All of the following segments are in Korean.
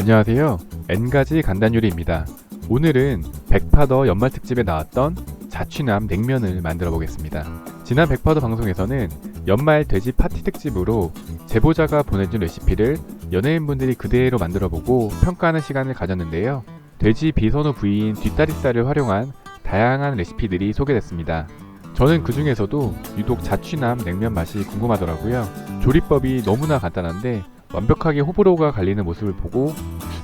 안녕하세요. N가지 간단 요리입니다. 오늘은 백파더 연말 특집에 나왔던 자취남 냉면을 만들어 보겠습니다. 지난 백파더 방송에서는 연말 돼지 파티 특집으로 제보자가 보내준 레시피를 연예인분들이 그대로 만들어 보고 평가하는 시간을 가졌는데요. 돼지 비선호 부위인 뒷다리살을 활용한 다양한 레시피들이 소개됐습니다. 저는 그 중에서도 유독 자취남 냉면 맛이 궁금하더라고요. 조리법이 너무나 간단한데 완벽하게 호불호가 갈리는 모습을 보고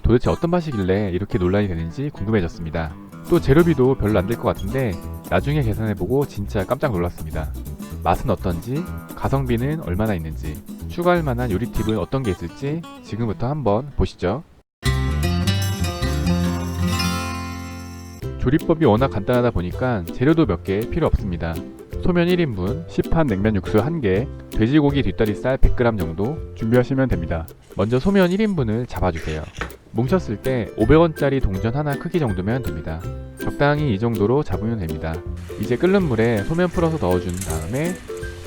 도대체 어떤 맛이길래 이렇게 논란이 되는지 궁금해졌습니다. 또 재료비도 별로 안 될 것 같은데 나중에 계산해보고 진짜 깜짝 놀랐습니다. 맛은 어떤지, 가성비는 얼마나 있는지, 추가할 만한 요리 팁은 어떤 게 있을지 지금부터 한번 보시죠. 조리법이 워낙 간단하다 보니까 재료도 몇 개 필요 없습니다. 소면 1인분, 시판 냉면 육수 1개, 돼지고기 뒷다리살 100g 정도 준비하시면 됩니다. 먼저 소면 1인분을 잡아주세요. 뭉쳤을 때 500원짜리 동전 하나 크기 정도면 됩니다. 적당히 이 정도로 잡으면 됩니다. 이제 끓는 물에 소면 풀어서 넣어준 다음에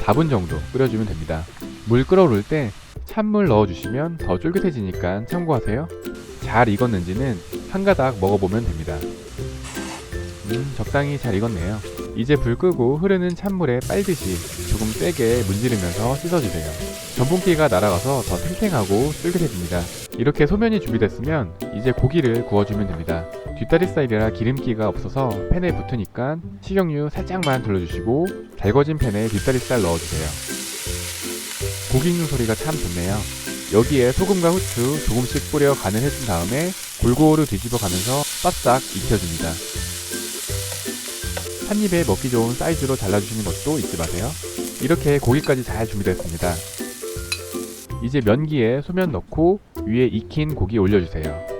4분 정도 끓여주면 됩니다. 물 끓어오를 때 찬물 넣어주시면 더 쫄깃해지니까 참고하세요. 잘 익었는지는 한 가닥 먹어보면 됩니다. 음, 적당히 잘 익었네요. 이제 불 끄고 흐르는 찬물에 빨듯이 조금 세게 문지르면서 씻어주세요. 전분기가 날아가서 더 탱탱하고 쫄깃해집니다. 이렇게 소면이 준비됐으면 이제 고기를 구워주면 됩니다. 뒷다리살이라 기름기가 없어서 팬에 붙으니까 식용유 살짝만 둘러주시고 달궈진 팬에 뒷다리살 넣어주세요. 고기 익는 소리가 참 좋네요. 여기에 소금과 후추 조금씩 뿌려 간을 해준 다음에 골고루 뒤집어 가면서 바싹 익혀줍니다. 한 입에 먹기 좋은 사이즈로 잘라주시는 것도 잊지 마세요. 이렇게 고기까지 잘 준비됐습니다. 이제 면기에 소면 넣고 위에 익힌 고기 올려주세요.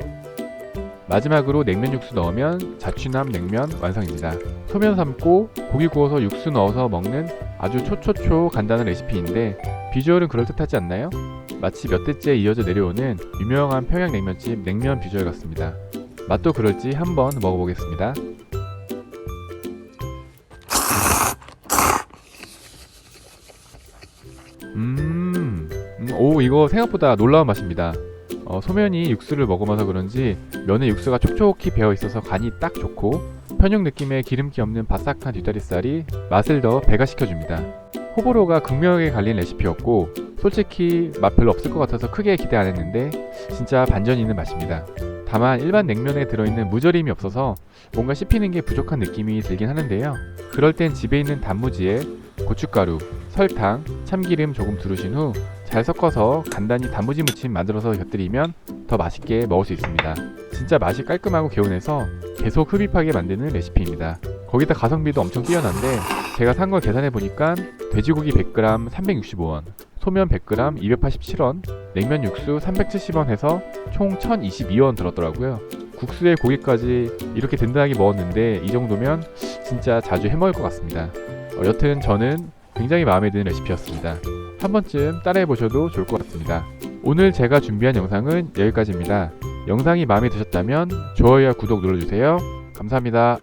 마지막으로 냉면 육수 넣으면 자취남 냉면 완성입니다. 소면 삶고 고기 구워서 육수 넣어서 먹는 아주 초초초 간단한 레시피인데 비주얼은 그럴듯하지 않나요? 마치 몇 대째 이어져 내려오는 유명한 평양냉면집 냉면 비주얼 같습니다. 맛도 그럴지 한번 먹어보겠습니다. 음, 음, 오, 이거 생각보다 놀라운 맛입니다. 어, 소면이 육수를 먹으면서 그런지 면에 육수가 촉촉히 배어 있어서 간이 딱 좋고 편육 느낌의 기름기 없는 바삭한 뒷다리살이 맛을 더 배가 시켜줍니다. 호불호가 극명하게 갈린 레시피였고 솔직히 맛 별로 없을 것 같아서 크게 기대 안 했는데 진짜 반전 있는 맛입니다. 다만 일반 냉면에 들어있는 무절임이 없어서 뭔가 씹히는 게 부족한 느낌이 들긴 하는데요. 그럴 땐 집에 있는 단무지에 고춧가루, 설탕, 참기름 조금 두르신 후 잘 섞어서 간단히 단무지 무침 만들어서 곁들이면 더 맛있게 먹을 수 있습니다. 진짜 맛이 깔끔하고 개운해서 계속 흡입하게 만드는 레시피입니다. 거기다 가성비도 엄청 뛰어난데 제가 산 걸 계산해 보니까 돼지고기 100g 365원, 소면 100g 287원, 냉면 육수 370원 해서 총 1022원 들었더라고요. 국수에 고기까지 이렇게 든든하게 먹었는데 이 정도면 진짜 자주 해먹을 것 같습니다. 어, 여튼 저는 굉장히 마음에 드는 레시피였습니다. 한 번쯤 따라해 보셔도 좋을 것 같습니다. 오늘 제가 준비한 영상은 여기까지입니다. 영상이 마음에 드셨다면 좋아요와 구독 눌러주세요. 감사합니다.